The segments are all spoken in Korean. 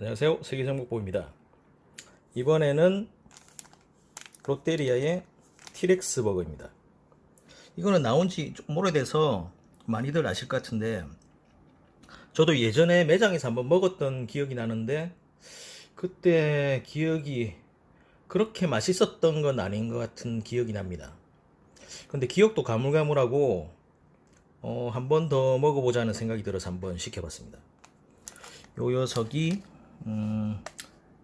안녕하세요. 세계정복보입니다. 이번에는 롯데리아의 티렉스 버거입니다. 이거는 나온 지좀 오래돼서 많이들 아실 것 같은데 저도 예전에 매장에서 한번 먹었던 기억이 나는데 그때 기억이 그렇게 맛있었던 건 아닌 것 같은 기억이 납니다. 근데 기억도 가물가물하고 어, 한 번 더 먹어보자는 생각이 들어서 한번 시켜봤습니다. 요 녀석이 음,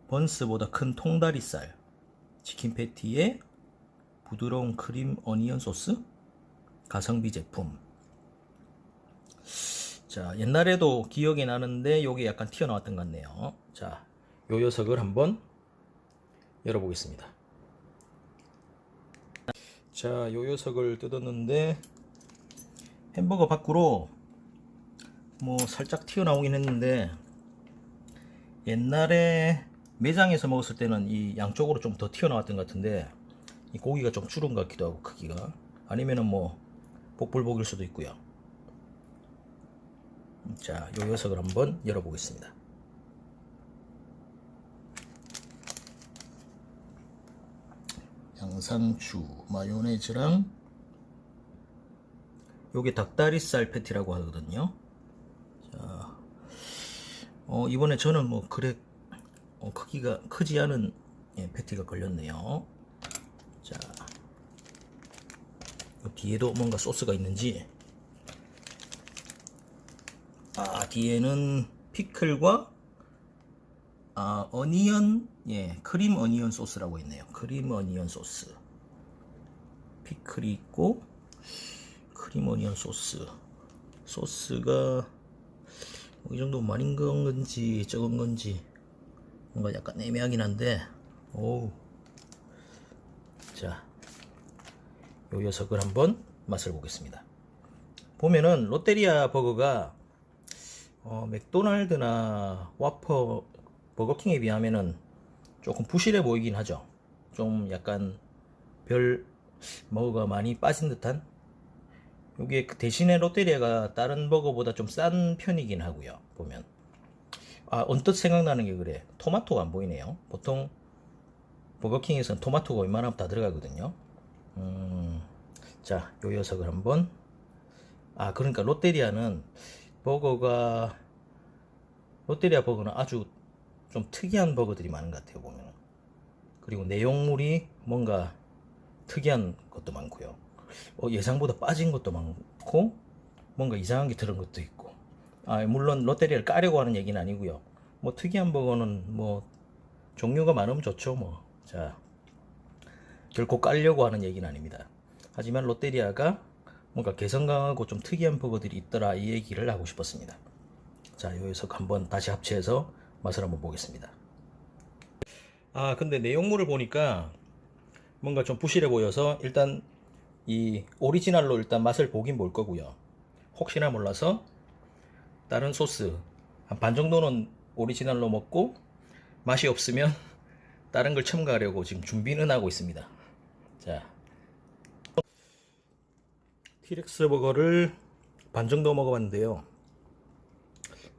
번스보다 큰 통다리살 치킨 패티에 부드러운 크림 어니언 소스 가성비 제품. 자 옛날에도 기억이 나는데 요게 약간 튀어나왔던 것 같네요. 자 요 녀석을 한번 열어보겠습니다. 자 요 녀석을 뜯었는데 햄버거 밖으로 뭐 살짝 튀어나오긴 했는데 옛날에 매장에서 먹었을 때는 이 양쪽으로 좀 더 튀어나왔던 것 같은데 이 고기가 좀 줄은 것 같기도 하고 크기가 아니면은 뭐 복불복일 수도 있고요 자, 요 녀석을 한번 열어보겠습니다. 양상추, 마요네즈랑 요게 닭다리살 패티라고 하거든요. 자, 어, 이번에 저는 뭐 그래 어, 크기가 크지 않은 예, 패티가 걸렸네요. 자, 요 뒤에도 뭔가 소스가 있는지. 아 뒤에는 피클과 아 어니언 예 크림 어니언 소스라고 있네요. 크림 어니언 소스. 피클이 있고 크림 어니언 소스. 소스가 뭐 이 정도 많은 건지 적은 건지 뭔가 약간 애매하긴 한데 오우 자 요 녀석을 한번 맛을 보겠습니다 보면은 롯데리아 버거가 어, 맥도날드나 와퍼 버거킹에 비하면은 조금 부실해 보이긴 하죠. 좀 약간 별 뭐가 많이 빠진 듯한. 이게 그 대신에 롯데리아가 다른 버거보다 좀 싼 편이긴 하고요. 보면 아 언뜻 생각나는 게 그래. 토마토가 안 보이네요. 보통 버거킹에서는 토마토가 웬만하면 다 들어가거든요. 음, 자, 요 녀석을 한번 아 그러니까 롯데리아는 버거가 롯데리아 버거는 아주 좀 특이한 버거들이 많은 것 같아요 보면 그리고 내용물이 뭔가 특이한 것도 많고요 어, 예상보다 빠진 것도 많고 뭔가 이상한 게 들은 것도 있고 아 물론 롯데리아를 까려고 하는 얘기는 아니고요 뭐 특이한 버거는 뭐 종류가 많으면 좋죠 뭐 자 결코 깔려고 하는 얘기는 아닙니다 하지만 롯데리아가 뭔가 개성 강하고 좀 특이한 버거들이 있더라 이 얘기를 하고 싶었습니다. 자, 요 녀석 한번 다시 합체해서 맛을 한번 보겠습니다. 아, 근데 내용물을 보니까 뭔가 좀 부실해 보여서 일단 이 오리지널로 일단 맛을 보긴 볼 거고요. 혹시나 몰라서 다른 소스 한 반 정도는 오리지널로 먹고 맛이 없으면 다른 걸 첨가하려고 지금 준비는 하고 있습니다. 자, 티렉스 버거를 반 정도 먹어봤는데요.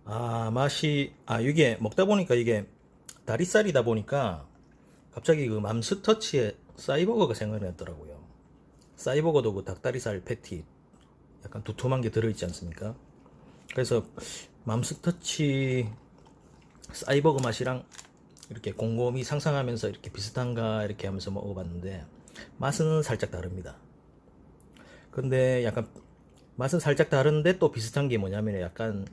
아 맛이 아 이게 먹다 보니까 이게 다리살이다 보니까 갑자기 그 맘스터치의 싸이버거가 생각이 났더라고요. 싸이버거 도 그 닭다리살 패티 약간 두툼한 게 들어있지 않습니까? 그래서 맘스터치 싸이버거 맛이랑 이렇게 곰곰이 상상하면서 이렇게 비슷한가 이렇게 하면서 먹어봤는데 맛은 살짝 다릅니다. 근데 약간 맛은 살짝 다른데 또 비슷한 게 뭐냐면 약간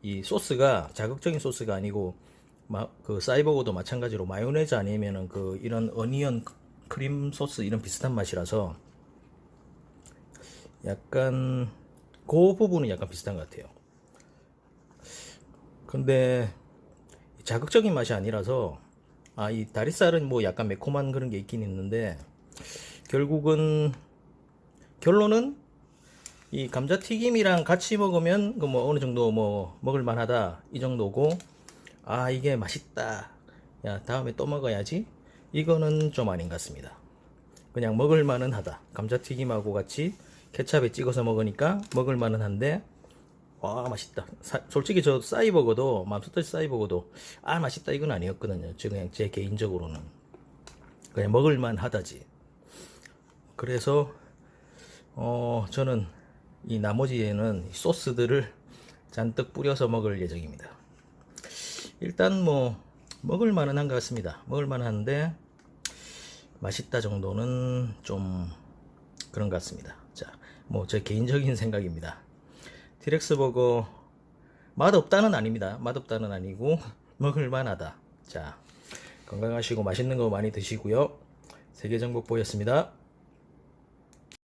이 소스가 자극적인 소스가 아니고 마, 그 사이버거도 마찬가지로 마요네즈 아니면은 그 이런 어니언 크림 소스 이런 비슷한 맛이라서 약간 그 부분은 약간 비슷한 것 같아요. 근데 자극적인 맛이 아니라서 아 이 다리살은 뭐 약간 매콤한 그런 게 있긴 있는데 결국은 결론은 이 감자튀김이랑 같이 먹으면 그 뭐 어느 정도 뭐 먹을 만하다 이 정도고 아 이게 맛있다. 야 다음에 또 먹어야지. 이거는 좀 아닌 것 같습니다. 그냥 먹을 만은 하다. 감자튀김하고 같이 케찹에 찍어서 먹으니까 먹을 만은 한데 와 맛있다. 사- 솔직히 저 싸이버거도 맘스터치 싸이버거도 아 맛있다 이건 아니었거든요. 저 그냥 제 개인적으로는 그냥 먹을만 하다지. 그래서 어 저는 이 나머지에는 이 소스들을 잔뜩 뿌려서 먹을 예정입니다. 일단 뭐 먹을 만은 한 것 같습니다. 먹을 만 한데 맛있다 정도는 좀 그런 것 같습니다. 자, 뭐제 개인적인 생각입니다. 티렉스 버거 맛없다는 아닙니다. 맛없다는 아니고 먹을 만하다. 자, 건강하시고 맛있는 거 많이 드시고요. 세계정복보였습니다.